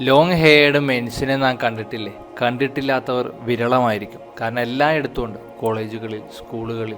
Long haired മെൻസിനെ നാം കണ്ടിട്ടില്ലേ? കണ്ടിട്ടില്ലാത്തവർ വിരളമായിരിക്കും. കാരണം എല്ലായിടത്തും ഉണ്ട് കോളേജുകളിൽ സ്കൂളുകളിൽ.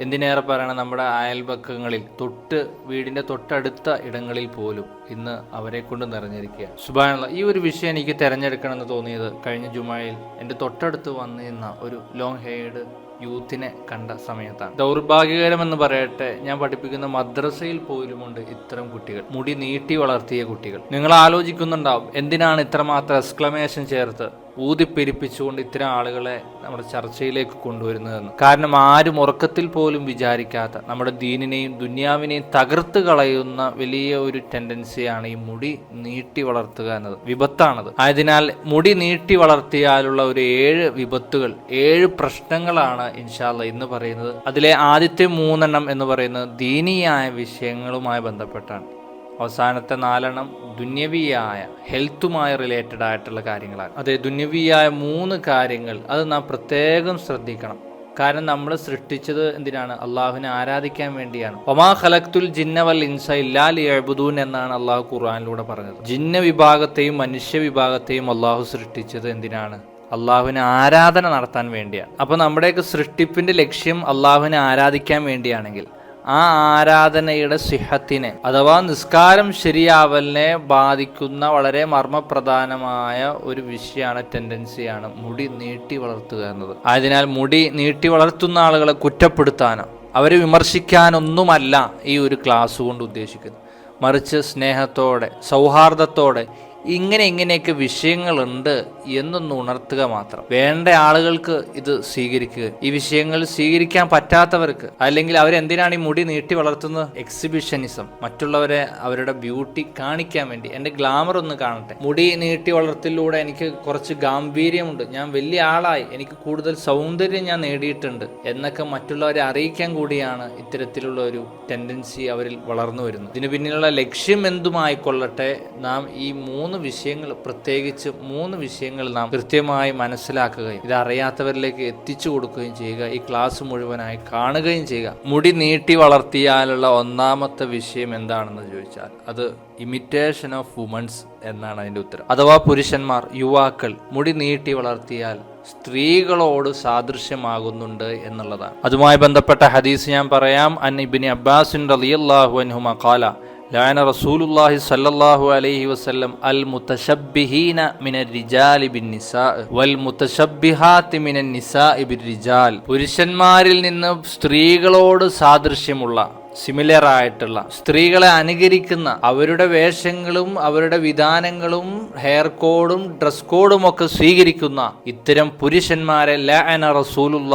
എന്തിനേറെ പറയണം? നമ്മുടെ അയൽപക്കങ്ങളിൽ തൊട്ട് വീടിന്റെ തൊട്ടടുത്ത ഇടങ്ങളിൽ പോലും ഇന്ന് അവരെ കൊണ്ട് നിറഞ്ഞിരിക്കുക സുബാനുള്ള ഈ ഒരു വിഷയം എനിക്ക് തിരഞ്ഞെടുക്കണമെന്ന് തോന്നിയത് കഴിഞ്ഞ ജുമായിൽ എന്റെ തൊട്ടടുത്ത് വന്നിരുന്ന ഒരു ലോങ് ഹെയർഡ് യൂത്തിനെ കണ്ട സമയത്താണ്. ദൗർഭാഗ്യകരമെന്ന് പറയട്ടെ ഞാൻ പഠിപ്പിക്കുന്ന മദ്രസയിൽ പോലുമുണ്ട് ഇത്തരം കുട്ടികൾ. മുടി നീട്ടി വളർത്തിയ കുട്ടികൾ. നിങ്ങൾ ആലോചിക്കുന്നുണ്ടാവും എന്തിനാണ് ഇത്രമാത്രം എക്സ്ക്ലമേഷൻ ചേർത്ത് ഊതിപ്പെരിപ്പിച്ചുകൊണ്ട് ഇത്തരം ആളുകളെ നമ്മുടെ ചർച്ചയിലേക്ക് കൊണ്ടുവരുന്നതെന്ന്. കാരണം ആരും ഉറക്കത്തിൽ പോലും വിചാരിക്കാത്ത നമ്മുടെ ദീനിനെയും ദുന്യാവിനെയും തകർത്ത് കളയുന്ന വലിയ ഒരു ടെൻഡൻസിയാണ് ഈ മുടി നീട്ടി വളർത്തുക എന്നത്. വിപത്താണത്. ആയതിനാൽ മുടി നീട്ടി വളർത്തിയാലുള്ള ഒരു ഏഴ് വിപത്തുകൾ ഏഴ് പ്രശ്നങ്ങളാണ് ഇൻഷാല്ല ഇന്ന് പറയുന്നത്. അതിലെ ആദ്യത്തെ മൂന്നെണ്ണം എന്ന് പറയുന്നത് ദീനീയായ വിഷയങ്ങളുമായി ബന്ധപ്പെട്ടാണ്. അവസാനത്തെ നാലെണ്ണം ദുന്യവിയായ ഹെൽത്തുമായി റിലേറ്റഡ് ആയിട്ടുള്ള കാര്യങ്ങളാണ്. അതെ ദുന്യവിയായ മൂന്ന് കാര്യങ്ങൾ അത് നാം പ്രത്യേകം ശ്രദ്ധിക്കണം. കാരണം നമ്മൾ സൃഷ്ടിച്ചത് എന്തിനാണ്? അള്ളാഹുവിനെ ആരാധിക്കാൻ വേണ്ടിയാണ്. ഒമാ ഖലക്തുൽ ജിന്നവൽ ഇൻസ ഇല്ലാൽ എഴുബുദൂൻ എന്നാണ് അള്ളാഹു ഖുർആാനിലൂടെ പറഞ്ഞത്. ജിന്ന വിഭാഗത്തെയും മനുഷ്യ വിഭാഗത്തെയും അള്ളാഹു സൃഷ്ടിച്ചത് എന്തിനാണ്? അള്ളാഹുവിനെ ആരാധന നടത്താൻ വേണ്ടിയാണ്. അപ്പോൾ നമ്മുടെയൊക്കെ സൃഷ്ടിപ്പിന്റെ ലക്ഷ്യം അള്ളാഹുവിനെ ആരാധിക്കാൻ വേണ്ടിയാണെങ്കിൽ ആ ആരാധനയുടെ സിഹത്തിനെ അഥവാ നിസ്കാരം ശരിയാവലിനെ ബാധിക്കുന്ന വളരെ മർമ്മപ്രധാനമായ ഒരു വിഷയമാണ് ടെൻഡൻസിയാണ് മുടി നീട്ടി വളർത്തുക എന്നത്. ആയതിനാൽ മുടി നീട്ടി വളർത്തുന്ന ആളുകളെ കുറ്റപ്പെടുത്താനോ അവരെ വിമർശിക്കാനൊന്നുമല്ല ഈ ഒരു ക്ലാസ് കൊണ്ട് ഉദ്ദേശിക്കുന്നത്. മറിച്ച് സ്നേഹത്തോടെ സൗഹാർദ്ദത്തോടെ ഇങ്ങനെ ഇങ്ങനെയൊക്കെ വിഷയങ്ങളുണ്ട് എന്നൊന്ന് ഉണർത്തുക മാത്രം. വേണ്ട ആളുകൾക്ക് ഇത് സ്വീകരിക്കുക. ഈ വിഷയങ്ങൾ സ്വീകരിക്കാൻ പറ്റാത്തവർക്ക് അല്ലെങ്കിൽ അവരെന്തിനാണ് ഈ മുടി നീട്ടി വളർത്തുന്നത്? എക്സിബിഷനിസം മറ്റുള്ളവരെ അവരുടെ ബ്യൂട്ടി കാണിക്കാൻ വേണ്ടി. എന്റെ ഗ്ലാമർ ഒന്ന് കാണട്ടെ. മുടി നീട്ടി വളർത്തലിലൂടെ എനിക്ക് കുറച്ച് ഗാംഭീര്യമുണ്ട്. ഞാൻ വലിയ ആളായി. എനിക്ക് കൂടുതൽ സൗന്ദര്യം ഞാൻ നേടിയിട്ടുണ്ട് എന്നൊക്കെ മറ്റുള്ളവരെ അറിയിക്കാൻ കൂടിയാണ് ഇത്തരത്തിലുള്ള ഒരു ടെൻഡൻസി അവരിൽ വളർന്നു വരുന്നത്. ഇതിനു പിന്നിലുള്ള ലക്ഷ്യം എന്തുമായിക്കൊള്ളട്ടെ? നാം ഈ മൂന്ന് വിഷയങ്ങൾ പ്രത്യേകിച്ച് മൂന്ന് വിഷയങ്ങൾ നാം കൃത്യമായി മനസ്സിലാക്കുകയും ഇത് അറിയാത്തവരിലേക്ക് എത്തിച്ചു കൊടുക്കുകയും ചെയ്യുക. ഈ ക്ലാസ് മുഴുവനായി കാണുകയും ചെയ്യുക. മുടി നീട്ടി വളർത്തിയാലുള്ള ഒന്നാമത്തെ വിഷയം എന്താണെന്ന് ചോദിച്ചാൽ അത് ഇമിറ്റേഷൻ ഓഫ് വുമൻസ് എന്നാണ് അതിന്റെ ഉത്തരം. അഥവാ പുരുഷന്മാർ യുവാക്കൾ മുടി നീട്ടി വളർത്തിയാൽ സ്ത്രീകളോട് സാദൃശ്യമാകുന്നുണ്ട് എന്നുള്ളതാണ്. അതുമായി ബന്ധപ്പെട്ട ഹദീസ് ഞാൻ പറയാം. അൻ ഇബിനി അബ്ബാസിൻ റളിയല്ലാഹു അൻഹുമ ലാന റസൂലുല്ലാഹി സല്ലല്ലാഹു അലൈഹി വസല്ലം അൽ മുതശബ്ബിഹീന മിനൽ റിജാലി ബിൻ നിസാ വൽ മുതശബ്ബിഹാതി മിനൻ നിസാ ബിൻ റിജാൽ. പുരുഷന്മാരിൽ നിന്ന് സ്ത്രീകളോട് സാദൃശ്യമുള്ള സിമിലർ ആയിട്ടുള്ള സ്ത്രീകളെ അനുകരിക്കുന്ന അവരുടെ വേഷങ്ങളും അവരുടെ വിധാനങ്ങളും ഹെയർ കോഡും ഡ്രസ് കോഡും ഒക്കെ സ്വീകരിക്കുന്ന ഇത്തരം പുരുഷന്മാരെ ലഅന റസൂലുള്ള.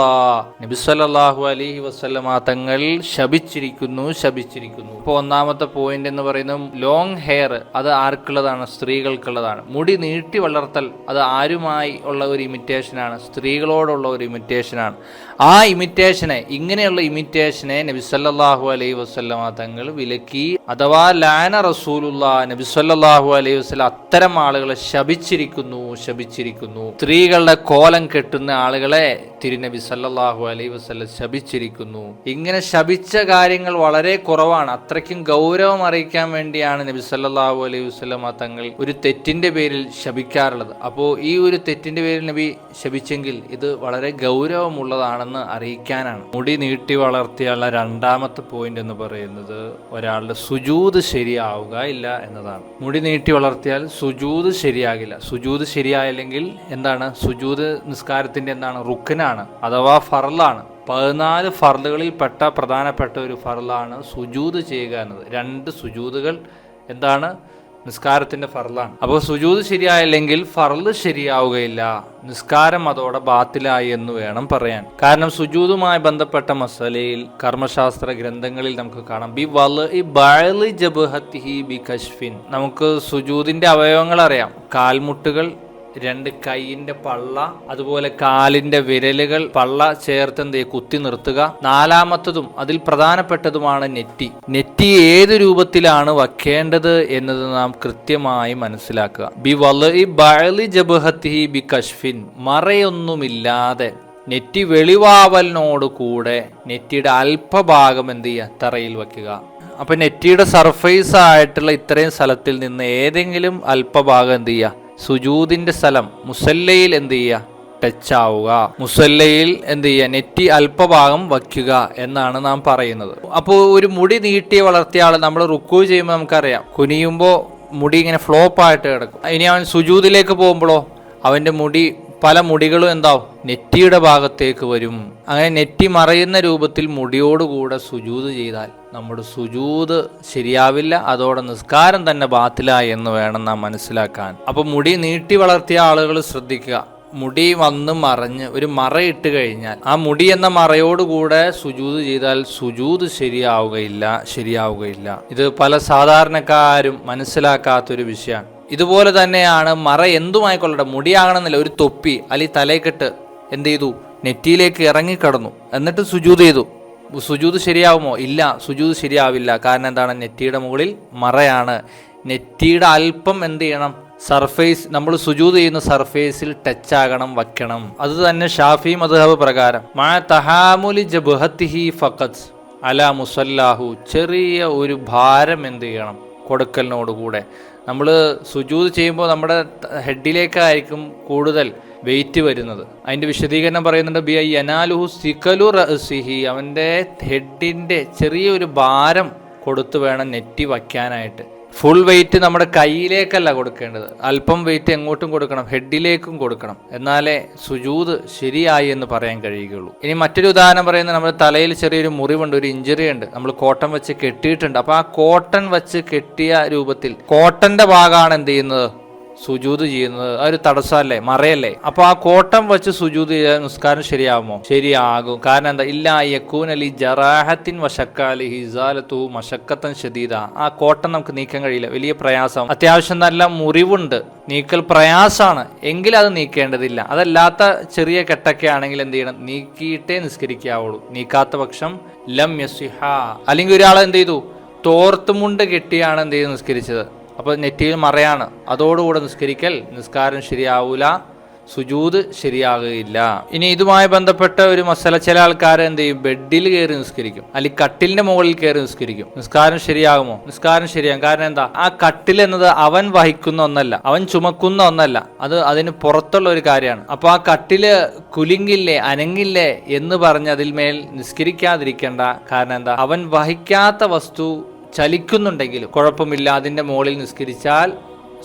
നബി സല്ലല്ലാഹു അലൈഹി വസല്ലമ തങ്ങൾ ശപിച്ചിരിക്കുന്നു ശപിച്ചിരിക്കുന്നു. ഇപ്പോൾ ഒന്നാമത്തെ പോയിന്റ് എന്ന് പറയുന്നത് ലോങ് ഹെയർ അത് ആർക്കുള്ളതാണ്? സ്ത്രീകൾക്കുള്ളതാണ്. മുടി നീട്ടി വളർത്തൽ അത് ആരുമായി ഉള്ള ഒരു ഇമിറ്റേഷനാണ് സ്ത്രീകളോടുള്ള ഒരു ഇമിറ്റേഷനാണ് ആ ഇമിറ്റേഷനെ ഇങ്ങനെയുള്ള ഇമിറ്റേഷനെ നബി സല്ലല്ലാഹു അലൈഹി വസല്ലമ തങ്ങൾ വിലക്കി. അഥവാ ലാന റസൂലുള്ള നബി സല്ലല്ലാഹു അലൈഹി വസ്ലം അത്തരം ആളുകളെ ശപിച്ചിരിക്കുന്നു ശപിച്ചിരിക്കുന്നു. സ്ത്രീകളുടെ കോലം കെട്ടുന്ന ആളുകളെ തിരുനബി സല്ലാഹു അലൈഹി വസ്ലം ശപിച്ചിരിക്കുന്നു. ഇങ്ങനെ ശപിച്ച കാര്യങ്ങൾ വളരെ കുറവാണ്. അത്രയ്ക്കും ഗൗരവം അറിയിക്കാൻ വേണ്ടിയാണ് നബി സല്ലാഹു അലൈഹി വസല്ലമ തങ്ങൾ ഒരു തെറ്റിന്റെ പേരിൽ ശപിക്കാറുള്ളത്. അപ്പോൾ ഈ ഒരു തെറ്റിന്റെ പേരിൽ നബി ശപിച്ചെങ്കിൽ ഇത് വളരെ ഗൗരവമുള്ളതാണെന്ന് അറിയിക്കാനാണ്. മുടി നീട്ടി വളർത്തിയുള്ള രണ്ടാമത്തെ പോയിന്റ് എന്ന് പറയുന്നത് ഒരാളുടെ സുജൂത് ശരിയാവുക ഇല്ല എന്നതാണ്. മുടി നീട്ടി വളർത്തിയാൽ സുജൂത് ശരിയാകില്ല. സുജൂത് ശരിയായില്ലെങ്കിൽ എന്താണ്? സുജൂത് നിസ്കാരത്തിന്റെ എന്താണ്? റുക്കനാണ് അഥവാ ഫറലാണ് പതിനാല് ഫറലുകളിൽ പെട്ട പ്രധാനപ്പെട്ട ഒരു ഫർലാണ് സുജൂത് ചെയ്യുക എന്നത്. രണ്ട് സുജൂതുകൾ എന്താണ്? നിസ്കാരത്തിന്റെ ഫർലാണ് അപ്പോൾ സുജൂത് ശരിയായില്ലെങ്കിൽ ഫർൾ ശരിയാവുകയില്ല. നിസ്കാരം അതോടെ ബാത്തിലായി എന്ന് വേണം പറയാൻ. കാരണം സുജൂതുമായി ബന്ധപ്പെട്ട മസലയിൽ കർമ്മശാസ്ത്ര ഗ്രന്ഥങ്ങളിൽ നമുക്ക് കാണാം. ബി വല ഈ ബി കശ്ഫിൻ. നമുക്ക് സുജൂതിന്റെ അവയവങ്ങൾ അറിയാം കാൽമുട്ടുകൾ രണ്ട് കൈയിന്റെ പള്ള അതുപോലെ കാലിന്റെ വിരലുകൾ പള്ള ചേർത്ത് എന്ത്? കുത്തി നിർത്തുക. നാലാമത്തതും അതിൽ പ്രധാനപ്പെട്ടതുമാണ് നെറ്റി. നെറ്റി ഏത് രൂപത്തിലാണ് വയ്ക്കേണ്ടത് എന്നത് നാം കൃത്യമായി മനസ്സിലാക്കുക. ബി വല ബി കഷ്ഫിൻ. മറയൊന്നുമില്ലാതെ നെറ്റി വെളിവാവലിനോട് കൂടെ നെറ്റിയുടെ അല്പഭാഗം എന്ത് ചെയ്യുക? തറയിൽ വയ്ക്കുക. അപ്പം നെറ്റിയുടെ സർഫേസ് ആയിട്ടുള്ള ഇത്രയും സ്ഥലത്തിൽ നിന്ന് ഏതെങ്കിലും അല്പഭാഗം എന്ത് ചെയ്യുക? സുജൂതിന്റെ സ്ഥലം മുസല്ലയിൽ എന്ത് ചെയ്യുക? ടച്ച് ആവുക മുസല്ലയിൽ എന്ത് ചെയ്യുക? നെറ്റി അല്പഭാഗം വയ്ക്കുക എന്നാണ് നാം പറയുന്നത്. അപ്പോൾ ഒരു മുടി നീട്ടി വളർത്തിയ ആൾ നമ്മൾ റുക്കു ചെയ്യുമ്പോൾ നമുക്കറിയാം. കുനിയുമ്പോൾ മുടി ഇങ്ങനെ ഫ്ലോപ്പ് ആയിട്ട് കിടക്കും. ഇനി അവൻ സുജൂതിലേക്ക് പോകുമ്പോഴോ അവന്റെ മുടി പല മുടികളും എന്താവും? നെറ്റിയുടെ ഭാഗത്തേക്ക് വരും. അങ്ങനെ നെറ്റി മറയുന്ന രൂപത്തിൽ മുടിയോടുകൂടെ സുജൂത് ചെയ്താൽ നമ്മുടെ സുജൂത് ശരിയാവില്ല അതോടെ നിസ്കാരം തന്നെ ബാത്തിലായി എന്ന് വേണം നാം മനസ്സിലാക്കാൻ. അപ്പോൾ മുടി നീട്ടി വളർത്തിയ ആളുകൾ ശ്രദ്ധിക്കുക. മുടി വന്ന് മറഞ്ഞ് ഒരു മറ ഇട്ട് കഴിഞ്ഞാൽ ആ മുടി എന്ന മറയോടുകൂടെ സുജൂത് ചെയ്താൽ സുജൂത് ശരിയാവുകയില്ല ശരിയാവുകയില്ല. ഇത് പല സാധാരണക്കാരും മനസ്സിലാക്കാത്തൊരു വിഷയമാണ്. ഇതുപോലെ തന്നെയാണ് മറ എന്തുമായിക്കൊള്ളട്ടെ മുടിയാകണമെന്നില്ല. ഒരു തൊപ്പി അല്ലെങ്കിൽ തലേക്കെട്ട് എന്ത് ചെയ്തു? നെറ്റിയിലേക്ക് ഇറങ്ങിക്കടന്നു. എന്നിട്ട് സുജൂത് ചെയ്തു. സുജൂത് ശരിയാവുമോ? ഇല്ല സുജൂത് ശരിയാവില്ല. കാരണം എന്താണ്? നെറ്റിയുടെ മുകളിൽ മറയാണ്. നെറ്റിയുടെ അല്പം എന്ത് ചെയ്യണം? സർഫേസ് നമ്മൾ സുജൂത് ചെയ്യുന്ന സർഫേസിൽ ടച്ച് ആകണം വയ്ക്കണം. അത് തന്നെ ഷാഫി മധുഹബ് പ്രകാരം. മാ തഹാമുലി ജബഹത്തിഹി ഫക്കത്ത് അല മുസല്ലാഹു. ചെറിയ ഒരു ഭാരം എന്ത് ചെയ്യണം? കൊടുക്കലിനോടുകൂടെ. നമ്മൾ സുജൂത് ചെയ്യുമ്പോൾ നമ്മുടെ ഹെഡിലേക്കായിരിക്കും കൂടുതൽ വെയിറ്റ് വരുന്നത്. അതിന്റെ വിശദീകരണം പറയുന്നുണ്ട് ബി ഐ അനാലുഹു സിക്കലു റസിഹി അവന്റെ ഹെഡിന്റെ ചെറിയൊരു ഭാരം കൊടുത്തു വേണം നെറ്റി വയ്ക്കാനായിട്ട്. ഫുൾ വെയിറ്റ് നമ്മുടെ കയ്യിലേക്കല്ല കൊടുക്കേണ്ടത്. അല്പം വെയിറ്റ് എങ്ങോട്ടും കൊടുക്കണം ഹെഡിലേക്കും കൊടുക്കണം. എന്നാലേ സുജൂത് ശരിയായി എന്ന് പറയാൻ കഴിയുകയുള്ളൂ. ഇനി മറ്റൊരു ഉദാഹരണം പറയുന്നത് നമ്മുടെ തലയിൽ ചെറിയൊരു മുറിവുണ്ട് ഒരു ഇഞ്ചുറി ഉണ്ട്. നമ്മൾ കോട്ടൺ വെച്ച് കെട്ടിയിട്ടുണ്ട്. അപ്പോൾ ആ കോട്ടൺ വെച്ച് കെട്ടിയ രൂപത്തിൽ കോട്ടന്റെ ഭാഗമാണ് എന്ത് ചെയ്യുന്നത്? സുജൂത് ചെയ്യുന്നത്. ആ ഒരു തടസ്സമല്ലേ? മറയല്ലേ? അപ്പൊ ആ കോട്ടം വെച്ച് സുജൂത് ചെയ്താൽ നിസ്കാരം ശരിയാവുമോ? ശരിയാകും. കാരണം എന്താ? ഇല്ല യക്കൂൻ അലി ജറാഹത്തിൻ വശക്കാലി ഹിസാലത്തു മശക്കത്തൻ ഷദീദ ആ കോട്ടം നമുക്ക് നീക്കാൻ കഴിയില്ല. വലിയ പ്രയാസം. അത്യാവശ്യം നല്ല മുറിവുണ്ട്. നീക്കൽ പ്രയാസമാണ്. എങ്കിൽ അത് നീക്കേണ്ടതില്ല. അതല്ലാത്ത ചെറിയ കെട്ടൊക്കെ ആണെങ്കിൽ എന്ത് ചെയ്യണം? നീക്കിയിട്ടേ നിസ്കരിക്കാവുള്ളൂ. നീക്കാത്ത പക്ഷം ലം യസിഹ അല്ലെങ്കിൽ ഒരാൾ എന്ത് ചെയ്തു? തോർത്തുമുണ്ട് കെട്ടിയാണ് എന്ത് ചെയ്ത് നിസ്കരിച്ചത്. അപ്പോൾ നെറ്റിയിൽ മറയാണ്. അതോടുകൂടെ നിസ്കരിക്കൽ നിസ്കാരം ശരിയാവൂല സുജൂത് ശരിയാകുകയില്ല. ഇനി ഇതുമായി ബന്ധപ്പെട്ട ഒരു മസല ചില ആൾക്കാർ എന്ത് ചെയ്യും? ബെഡിൽ കയറി നിസ്കരിക്കും. അല്ലെങ്കിൽ കട്ടിലിന്റെ മുകളിൽ കയറി നിസ്കരിക്കും. നിസ്കാരം ശരിയാകുമോ? നിസ്കാരം ശരിയാകും. കാരണം എന്താ? ആ കട്ടിൽ എന്നത് അവൻ വഹിക്കുന്ന ഒന്നല്ല. അവൻ ചുമക്കുന്ന ഒന്നല്ല. അത് അതിന് പുറത്തുള്ള ഒരു കാര്യമാണ്. അപ്പൊ ആ കട്ടിൽ കുലുങ്ങില്ലേ അനങ്ങില്ലേ എന്ന് പറഞ്ഞ് അതിൽ മേൽ നിസ്കരിക്കാതിരിക്കേണ്ട കാരണം എന്താ? അവൻ വഹിക്കാത്ത വസ്തു ചലിക്കുന്നുണ്ടെങ്കിലും കുഴപ്പമില്ല അതിന്റെ മുകളിൽ നിസ്കരിച്ചാൽ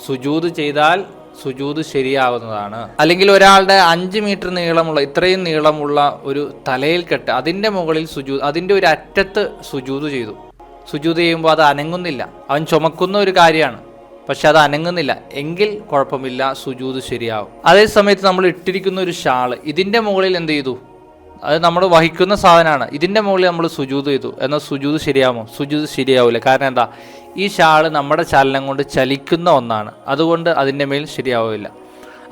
സുജൂത് ചെയ്താൽ സുജൂത് ശരിയാവുന്നതാണ്. അല്ലെങ്കിൽ ഒരാളുടെ അഞ്ച് മീറ്റർ നീളമുള്ള ഇത്രയും നീളമുള്ള ഒരു തലയിൽ കെട്ട് അതിന്റെ മുകളിൽ സുജൂ അതിന്റെ ഒരു അറ്റത്ത് സുജൂത് ചെയ്തു. സുജൂത് ചെയ്യുമ്പോൾ അത് അനങ്ങുന്നില്ല. അവൻ ചുമക്കുന്ന ഒരു കാര്യമാണ് പക്ഷെ അത് അനങ്ങുന്നില്ല. എങ്കിൽ കുഴപ്പമില്ല സുജൂത് ശരിയാവും. അതേ സമയത്ത് നമ്മൾ ഇട്ടിരിക്കുന്ന ഒരു ഷാൾ ഇതിന്റെ മുകളിൽ എന്ത് ചെയ്തു? അത് നമ്മൾ വഹിക്കുന്ന സാധനമാണ്. ഇതിന്റെ മുകളിൽ നമ്മൾ സുജൂത് ചെയ്തു. എന്നാൽ സുജൂത് ശരിയാവുമോ? സുജൂത് ശരിയാവില്ല. കാരണം എന്താ? ഈ ഷാൾ നമ്മുടെ ചലനം കൊണ്ട് ചലിക്കുന്ന ഒന്നാണ്. അതുകൊണ്ട് അതിന്റെ മേൽ ശരിയാവില്ല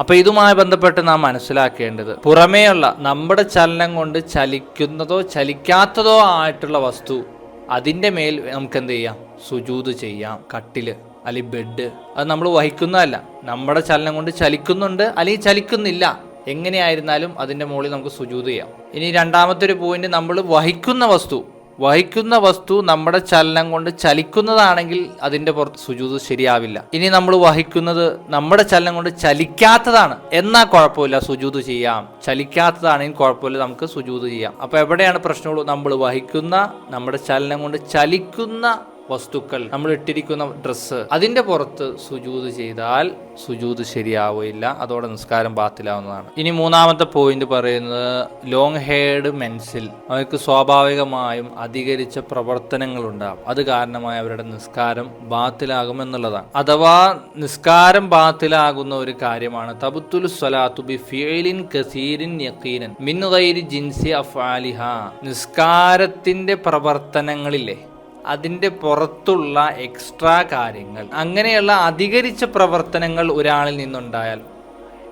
അപ്പോൾ ഇതുമായി ബന്ധപ്പെട്ട് നാം മനസ്സിലാക്കേണ്ടത് പുറമേയുള്ള നമ്മുടെ ചലനം കൊണ്ട് ചലിക്കുന്നതോ ചലിക്കാത്തതോ ആയിട്ടുള്ള വസ്തു അതിന്റെ മേൽ നമുക്ക് എന്ത് ചെയ്യാം? സുജൂത് ചെയ്യാം. കട്ടിൽ അല്ലെങ്കിൽ ബെഡ്. അത് നമ്മൾ വഹിക്കുന്നതല്ല. നമ്മുടെ ചലനം കൊണ്ട് ചലിക്കുന്നുണ്ട് അല്ലെങ്കിൽ ചലിക്കുന്നില്ല. എങ്ങനെയായിരുന്നാലും അതിന്റെ മുകളിൽ നമുക്ക് സുജൂത് ചെയ്യാം. ഇനി രണ്ടാമത്തെ ഒരു പോയിന്റ് നമ്മൾ വഹിക്കുന്ന വസ്തു. വഹിക്കുന്ന വസ്തു നമ്മുടെ ചലനം കൊണ്ട് ചലിക്കുന്നതാണെങ്കിൽ അതിന്റെ പുറത്ത് സുജൂത് ശരിയാവില്ല. ഇനി നമ്മൾ വഹിക്കുന്നത് നമ്മുടെ ചലനം കൊണ്ട് ചലിക്കാത്തതാണ്. എന്നാൽ കുഴപ്പമില്ല സുജൂത് ചെയ്യാം. ചലിക്കാത്തതാണെങ്കിൽ കുഴപ്പമില്ല നമുക്ക് സുജൂത് ചെയ്യാം. അപ്പോൾ എവിടെയാണ് പ്രശ്നമുള്ളൂ നമ്മൾ വഹിക്കുന്ന നമ്മുടെ ചലനം കൊണ്ട് ചലിക്കുന്ന വസ്തുക്കൾ. നമ്മൾ ഇട്ടിരിക്കുന്ന ഡ്രസ്സ് അതിന്റെ പുറത്ത് സുജൂത് ചെയ്താൽ സുജൂത് ശരിയാവുകയില്ല. അതോടെ നിസ്കാരം ബാത്തിലാവുന്നതാണ്. ഇനി മൂന്നാമത്തെ പോയിന്റ് പറയുന്നത് ലോങ് ഹെയർഡ് മെൻസിൽ അവർക്ക് സ്വാഭാവികമായും അധികരിച്ച പ്രവർത്തനങ്ങൾ ഉണ്ടാകും അത് കാരണമായി അവരുടെ നിസ്കാരം ബാത്തിലാകും എന്നുള്ളതാണ്. അഥവാ നിസ്കാരം ബാത്തിലാകുന്ന ഒരു കാര്യമാണ്. തബുത്തുൽ സ്വലാത്തു ബി ഫിയലിൻ കസീരിൻ യക്കീനൻ മിൻ ജിൻസി അഫാലിഹ നിസ്കാരത്തിന്റെ പ്രവർത്തനങ്ങളില്ലേ അതിന്റെ പുറത്തുള്ള എക്സ്ട്രാ കാര്യങ്ങൾ. അങ്ങനെയുള്ള അധികരിച്ച പ്രവർത്തനങ്ങൾ ഒരാളിൽ നിന്നുണ്ടായാൽ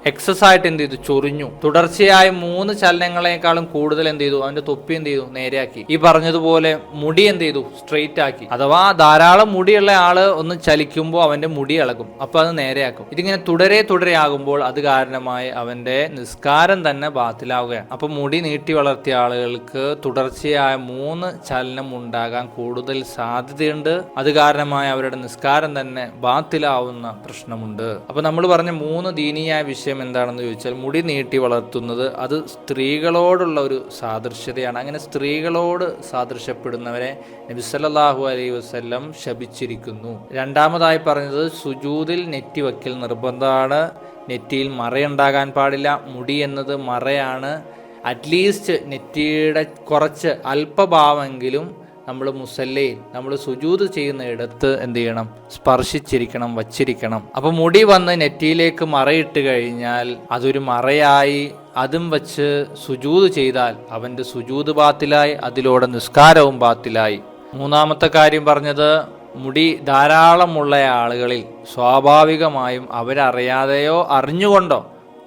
എക്സസ് ആയിട്ട് എന്ത് ചെയ്തു? ചൊറിഞ്ഞു. തുടർച്ചയായ മൂന്ന് ചലനങ്ങളെക്കാളും കൂടുതൽ എന്ത് ചെയ്തു? അവന്റെ തൊപ്പി എന്ത് ചെയ്തു? നേരെയാക്കി. ഈ പറഞ്ഞതുപോലെ മുടി എന്ത് ചെയ്തു? സ്ട്രെയിറ്റ് ആക്കി. അഥവാ ധാരാളം മുടിയുള്ള ആൾ ഒന്ന് ചലിക്കുമ്പോൾ അവന്റെ മുടി ഇളകും. അപ്പൊ അത് നേരെയാക്കും. ഇതിങ്ങനെ തുടരെ തുടരെ ആകുമ്പോൾ അത് കാരണമായി അവന്റെ നിസ്കാരം തന്നെ ബാത്തിലാവുകയാണ്. അപ്പൊ മുടി നീട്ടി വളർത്തിയ ആളുകൾക്ക് തുടർച്ചയായ മൂന്ന് ചലനം ഉണ്ടാകാൻ കൂടുതൽ സാധ്യതയുണ്ട്. അത് കാരണമായി അവരുടെ നിസ്കാരം തന്നെ ബാത്തിലാവുന്ന പ്രശ്നമുണ്ട്. അപ്പൊ നമ്മൾ പറഞ്ഞ മൂന്ന് ദീനീയായ വിഷയം എന്താണെന്ന് ചോദിച്ചാൽ മുടി നീട്ടി വളർത്തുന്നത് അത് സ്ത്രീകളോടുള്ള ഒരു സാദൃശ്യതയാണ്. അങ്ങനെ സ്ത്രീകളോട് സാദൃശ്യപ്പെടുന്നവരെ നബിസല്ലാഹു അലൈ വസ്ല്ലം ശപിച്ചിരിക്കുന്നു. രണ്ടാമതായി പറഞ്ഞത് സുജൂതിൽ നെറ്റി വയ്ക്കൽ നിർബന്ധമാണ്. നെറ്റിയിൽ മറയുണ്ടാകാൻ പാടില്ല. മുടി എന്നത് മറയാണ്. അറ്റ്ലീസ്റ്റ് നെറ്റിയുടെ കുറച്ച് അല്പഭാവമെങ്കിലും നമ്മൾ മുസല്ലയിൽ നമ്മൾ സുജൂത് ചെയ്യുന്ന ഇടത്ത് എന്ത് ചെയ്യണം? സ്പർശിച്ചിരിക്കണം വച്ചിരിക്കണം. അപ്പൊ മുടി വന്ന് നെറ്റിയിലേക്ക് മറയിട്ട് കഴിഞ്ഞാൽ അതൊരു മറയായി അതും വച്ച് സുജൂത് ചെയ്താൽ അവന്റെ സുജൂത് ബാത്തിലായി അതിലൂടെ നിസ്കാരവും ബാത്തിലായി. മൂന്നാമത്തെ കാര്യം പറഞ്ഞത് മുടി ധാരാളമുള്ള ആളുകളിൽ സ്വാഭാവികമായും അവരറിയാതെയോ അറിഞ്ഞുകൊണ്ടോ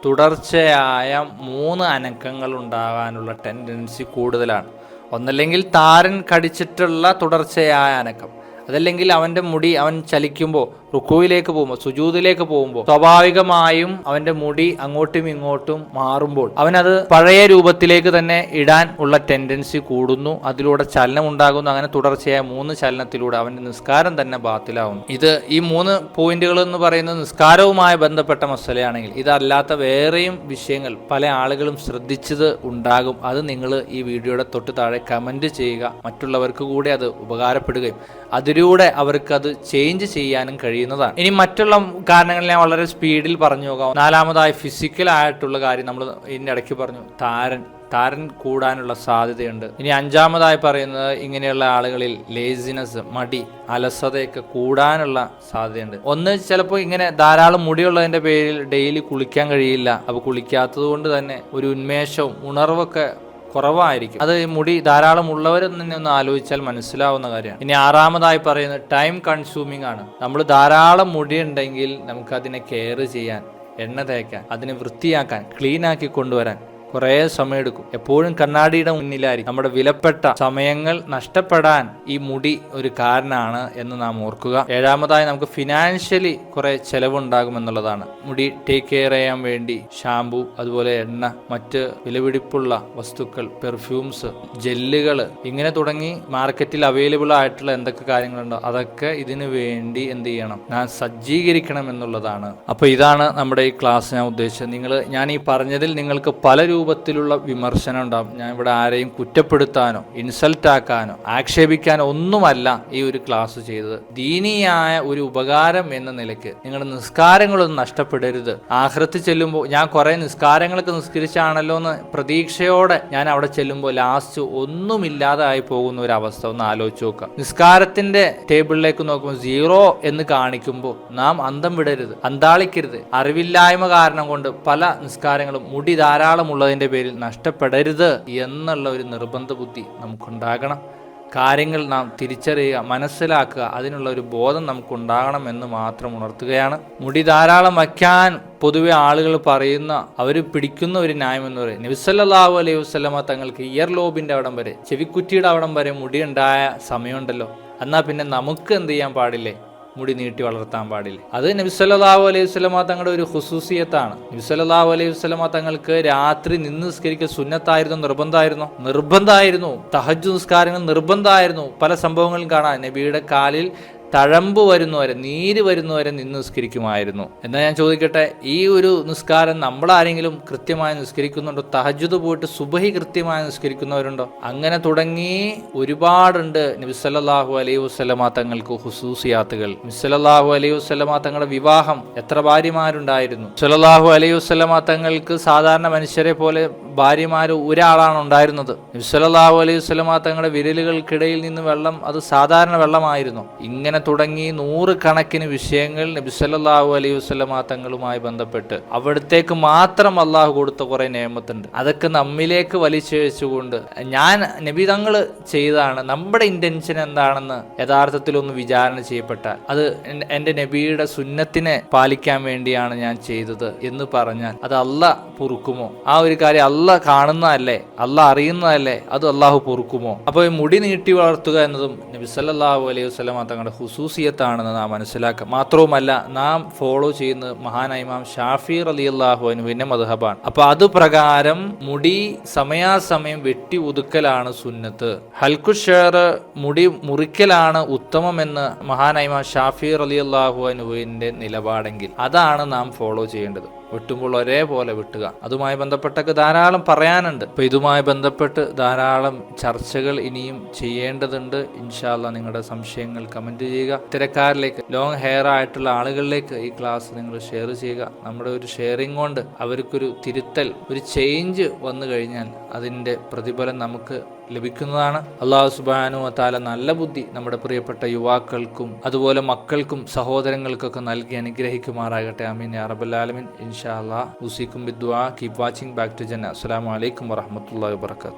തുടർച്ചയായ മൂന്ന് അനക്കങ്ങൾ ഉണ്ടാകാനുള്ള ടെൻഡൻസി കൂടുതലാണ്. ഒന്നല്ലെങ്കിൽ താരൻ കടിച്ചിട്ടുള്ള തുടർച്ചയായ അനക്കം. അതല്ലെങ്കിൽ അവന്റെ മുടി അവൻ ചലിക്കുമ്പോൾ റുക്കുവിലേക്ക് പോകുമ്പോൾ സുജൂതിലേക്ക് പോകുമ്പോൾ സ്വാഭാവികമായും അവന്റെ മുടി അങ്ങോട്ടും ഇങ്ങോട്ടും മാറുമ്പോൾ അവനത് പഴയ രൂപത്തിലേക്ക് തന്നെ ഇടാൻ ഉള്ള ടെൻഡൻസി കൂടുന്നു. അതിലൂടെ ചലനം ഉണ്ടാകുന്നു അങ്ങനെ തുടർച്ചയായ മൂന്ന് ചലനത്തിലൂടെ അവന്റെ നിസ്കാരം തന്നെ ബാത്തിലാവുന്നു. ഇത് ഈ മൂന്ന് പോയിന്റുകൾ എന്ന് പറയുന്നത് നിസ്കാരവുമായി ബന്ധപ്പെട്ട മസലയാണെങ്കിൽ ഇതല്ലാത്ത വേറെയും വിഷയങ്ങൾ പല ആളുകളും ശ്രദ്ധിച്ചത് ഉണ്ടാകും. അത് നിങ്ങൾ ഈ വീഡിയോയുടെ തൊട്ട് താഴെ കമന്റ് ചെയ്യുക. മറ്റുള്ളവർക്ക് കൂടി അത് ഉപകാരപ്പെടുകയും അതിലൂടെ അവർക്ക് അത് ചേഞ്ച് ചെയ്യാനും കഴിയുന്നതാണ് ഇനി മറ്റുള്ള കാരണങ്ങൾ ഞാൻ വളരെ സ്പീഡിൽ പറഞ്ഞു പോകാം നാലാമതായി ഫിസിക്കൽ ആയിട്ടുള്ള കാര്യം നമ്മൾ ഇതിന്റെ ഇടയ്ക്ക് പറഞ്ഞു. താരൻ താരൻ കൂടാനുള്ള സാധ്യതയുണ്ട്. ഇനി അഞ്ചാമതായി പറയുന്നത് ഇങ്ങനെയുള്ള ആളുകളിൽ ലേസിനെസ് മടി അലസതയൊക്കെ കൂടാനുള്ള സാധ്യതയുണ്ട്. ഒന്ന് ചിലപ്പോൾ ഇങ്ങനെ ധാരാളം മുടിയുള്ളതിന്റെ പേരിൽ ഡെയിലി കുളിക്കാൻ കഴിയില്ല. അപ്പോൾ കുളിക്കാത്തത് കൊണ്ട് തന്നെ ഒരു ഉന്മേഷവും ഉണർവൊക്കെ കുറവായിരിക്കും. അത് മുടി ധാരാളം ഉള്ളവർ തന്നെ ഒന്ന് ആലോചിച്ചാൽ മനസ്സിലാവുന്ന കാര്യമാണ്. ഇനി ആറാമതായി പറയുന്നത് ടൈം കൺസ്യൂമിംഗ് ആണ്. നമ്മൾ ധാരാളം മുടി ഉണ്ടെങ്കിൽ നമുക്ക് അതിനെ കെയർ ചെയ്യാൻ എണ്ണ തേക്കാൻ അതിനെ വൃത്തിയാക്കാൻ ക്ലീൻ ആക്കി കൊണ്ടുവരാൻ കുറേ സമയമെടുക്കും. എപ്പോഴും കണ്ണാടിയുടെ മുന്നിലായിരിക്കും. നമ്മുടെ വിലപ്പെട്ട സമയങ്ങൾ നഷ്ടപ്പെടാൻ ഈ മുടി ഒരു കാരണമാണ് എന്ന് നാം ഓർക്കുക. ഏഴാമതായി നമുക്ക് ഫിനാൻഷ്യലി കുറെ ചെലവുണ്ടാകും എന്നുള്ളതാണ്. മുടി ടേക്ക് കെയർ ചെയ്യാൻ വേണ്ടി ഷാംപൂ അതുപോലെ എണ്ണ മറ്റ് വിലപിടിപ്പുള്ള വസ്തുക്കൾ പെർഫ്യൂംസ് ജെല്ലുകൾ ഇങ്ങനെ തുടങ്ങി മാർക്കറ്റിൽ അവൈലബിൾ ആയിട്ടുള്ള എന്തൊക്കെ കാര്യങ്ങളുണ്ടോ അതൊക്കെ ഇതിനു വേണ്ടി എന്ത് ചെയ്യണം? ഞാൻ സജ്ജീകരിക്കണം എന്നുള്ളതാണ്. അപ്പോൾ ഇതാണ് നമ്മുടെ ഈ ക്ലാസ് ഞാൻ ഉദ്ദേശിച്ചത്. നിങ്ങൾ ഞാൻ ഈ പറഞ്ഞതിൽ നിങ്ങൾക്ക് പല രൂപത്തിലുള്ള വിമർശനം ഉണ്ടാകും ഞാൻ ഇവിടെ ആരെയും കുറ്റപ്പെടുത്താനോ ഇൻസൾട്ട് ആക്കാനോ ആക്ഷേപിക്കാനോ ഒന്നുമല്ല ഈ ഒരു ക്ലാസ് ചെയ്തത്. ദീനീയായ ഒരു ഉപകാരം എന്ന നിലയ്ക്ക് നിങ്ങളുടെ നിസ്കാരങ്ങളൊന്നും നഷ്ടപ്പെടരുത്. ആഹ്രത്തിൽ ചെല്ലുമ്പോൾ ഞാൻ കുറേ നിസ്കാരങ്ങളൊക്കെ നിസ്കരിച്ചാണല്ലോ എന്ന് പ്രതീക്ഷയോടെ ഞാൻ അവിടെ ചെല്ലുമ്പോൾ ലാസ്റ്റ് ഒന്നുമില്ലാതെ ആയി പോകുന്ന ഒരു അവസ്ഥ ഒന്ന് ആലോചിച്ച് നോക്കുക. നിസ്കാരത്തിന്റെ ടേബിളിലേക്ക് നോക്കുമ്പോൾ സീറോ എന്ന് കാണിക്കുമ്പോൾ നാം അന്തം വിടരുത് അന്താളിക്കരുത്. അറിവില്ലായ്മ കാരണം കൊണ്ട് പല നിസ്കാരങ്ങളും മുടി ധാരാളമുള്ളതിന്റെ പേരിൽ നഷ്ടപ്പെടരുത് എന്നുള്ള ഒരു നിർബന്ധ ബുദ്ധി നമുക്കുണ്ടാകണം. കാര്യങ്ങൾ നാം തിരിച്ചറിയുക മനസ്സിലാക്കുക അതിനുള്ള ഒരു ബോധം നമുക്കുണ്ടാകണം എന്ന് മാത്രം ഉണർത്തുകയാണ്. മുടി ധാരാളം വയ്ക്കാൻ പൊതുവെ ആളുകൾ പറയുന്ന അവർ പിടിക്കുന്ന ഒരു ന്യായം എന്ന് പറയും. നബിസല്ലാഹു അലൈഹി വസ്ലമ തങ്ങൾക്ക് ഇയർ ലോബിന്റെ അവിടം വരെ ചെവിക്കുറ്റിയുടെ അവിടം വരെ മുടി ഉണ്ടായ സമയമുണ്ടല്ലോ. എന്നാൽ പിന്നെ നമുക്ക് എന്ത് ചെയ്യാൻ പാടില്ലേ? മുടി നീട്ടി വളർത്താൻ പാടില്ല. അത് നബിസ്വല്ലാഹു അലൈഹി വസ്ലമ തങ്ങളുടെ ഒരു ഹുസൂസിയത്താണ് നബിസ്വല്ലാഹു അലൈഹി വസ്ലമ തങ്ങൾക്ക് രാത്രി നിന്ന് നിസ്കരിക്കുക സുന്നത്തായിരുന്നു നിർബന്ധമായിരുന്നു. നിർബന്ധമായിരുന്നു. തഹജ് നിസ്കാരങ്ങൾ നിർബന്ധമായിരുന്നു. പല സംഭവങ്ങളും കാണാൻ നബിയുടെ കാലിൽ തഴമ്പ് വരുന്നവരെ നീര് വരുന്നവരെ നിന്ന് നിസ്കരിക്കുമായിരുന്നു. എന്നാൽ ഞാൻ ചോദിക്കട്ടെ ഈ ഒരു നിസ്കാരം നമ്മളാരെങ്കിലും കൃത്യമായി നിസ്കരിക്കുന്നുണ്ടോ? തഹജുദ് പോയിട്ട് സുബഹി കൃത്യമായി നിസ്കരിക്കുന്നവരുണ്ടോ? അങ്ങനെ തുടങ്ങി ഒരുപാടുണ്ട് നബിസല്ലാഹു അലൈഹി വസ്ലമ തങ്ങൾക്ക് ഹുസൂസിയാത്തുകൾ. നബിസല്ലാഹു അലൈഹി വസ്ലമ തങ്ങളുടെ വിവാഹം എത്ര ഭാര്യമാരുണ്ടായിരുന്നു? സല്ലാഹു അലൈഹി വസ്ലമ തങ്ങൾക്ക് സാധാരണ മനുഷ്യരെ പോലെ ഭാര്യമാർ ഒരാളാണ് ഉണ്ടായിരുന്നത്. നബിസല്ലാഹു അലൈഹി വസ്ലമ തങ്ങളുടെ വിരലുകൾക്കിടയിൽ നിന്ന് വെള്ളം അത് സാധാരണ വെള്ളമായിരുന്നു. ഇങ്ങനെ തുടങ്ങി നൂറുകണക്കിന് വിഷയങ്ങൾ നബി സല്ലല്ലാഹു അലൈഹി വസല്ലമ തങ്ങളുമായി ബന്ധപ്പെട്ട് അവിടത്തേക്ക് മാത്രം അള്ളാഹു കൊടുത്ത കുറെ നിയമത്തുണ്ട്. അതൊക്കെ നമ്മിലേക്ക് വലിച്ചുവെച്ചുകൊണ്ട് ഞാൻ നബി തങ്ങൾ ചെയ്താണ് നമ്മുടെ ഇന്റൻഷൻ എന്താണെന്ന് യഥാർത്ഥത്തിൽ ഒന്ന് വിചാരണ ചെയ്യപ്പെട്ടാൽ അത് എന്റെ നബിയുടെ സുന്നത്തിനെ പാലിക്കാൻ വേണ്ടിയാണ് ഞാൻ ചെയ്തത് എന്ന് പറഞ്ഞാൽ അത് അല്ല പൊറുക്കുമോ? ആ ഒരു കാര്യം അല്ല കാണുന്നതല്ലേ? അല്ല അറിയുന്നതല്ലേ? അത് അള്ളാഹു പൊറുക്കുമോ? അപ്പോൾ മുടി നീട്ടി വളർത്തുക എന്നതും നബി സല്ലല്ലാഹു അലൈഹി വസല്ലമ തങ്ങളുടെ ഹുസൂസിയത്താണെന്ന് നാം മനസ്സിലാക്കാം. മാത്രവുമല്ല നാം ഫോളോ ചെയ്യുന്ന മഹാനായ ഇമാം ഷാഫി റളിയല്ലാഹു അനുവിന്റെ മദ്ഹബാണ്. അപ്പൊ അത് പ്രകാരം മുടി സമയാസമയം വെട്ടി ഒതുക്കലാണ് സുന്നത്ത്. ഹൽക്കുഷേർ മുടി മുറിക്കലാണ് ഉത്തമമെന്ന് മഹാനായ ഇമാം ഷാഫി റളിയല്ലാഹു അനുവിന്റെ നിലപാടെങ്കിൽ. അതാണ് നാം ഫോളോ ചെയ്യേണ്ടത്. വെട്ടുമ്പോൾ ഒരേപോലെ വെട്ടുക. അതുമായി ബന്ധപ്പെട്ടൊക്കെ ധാരാളം പറയാനുണ്ട്. അപ്പൊ ഇതുമായി ബന്ധപ്പെട്ട് ധാരാളം ചർച്ചകൾ ഇനിയും ചെയ്യേണ്ടതുണ്ട്. ഇൻഷാല്ല നിങ്ങളുടെ സംശയങ്ങൾ കമന്റ് ചെയ്യുക. ഇത്തരക്കാരിലേക്ക് ലോങ് ഹെയർ ആയിട്ടുള്ള ആളുകളിലേക്ക് ഈ ക്ലാസ് നിങ്ങൾ ഷെയർ ചെയ്യുക. നമ്മുടെ ഒരു ഷെയറിംഗ് കൊണ്ട് അവർക്കൊരു തിരുത്തൽ ഒരു ചേഞ്ച് വന്നു കഴിഞ്ഞാൽ അതിന്റെ പ്രതിഫലം നമുക്ക് ലഭിക്കുന്നതാണ്. അള്ളാഹു സുബാനു താല നല്ല ബുദ്ധി നമ്മുടെ പ്രിയപ്പെട്ട യുവാക്കൾക്കും അതുപോലെ മക്കൾക്കും സഹോദരങ്ങൾക്കൊക്കെ നൽകി അനുഗ്രഹിക്കുമാറാകട്ടെ. അമീൻ അറബുല്ലാലമിൻ ഇൻഷാ അള്ളാഹ് ഉസിക്കും ബിദ്വാ കീപ് വാച്ചിങ് ബാക്ക് ടു ജന അസ്സാം വലൈക്കും വറഹമത്തല്ലാ വാബർക്കാത്തു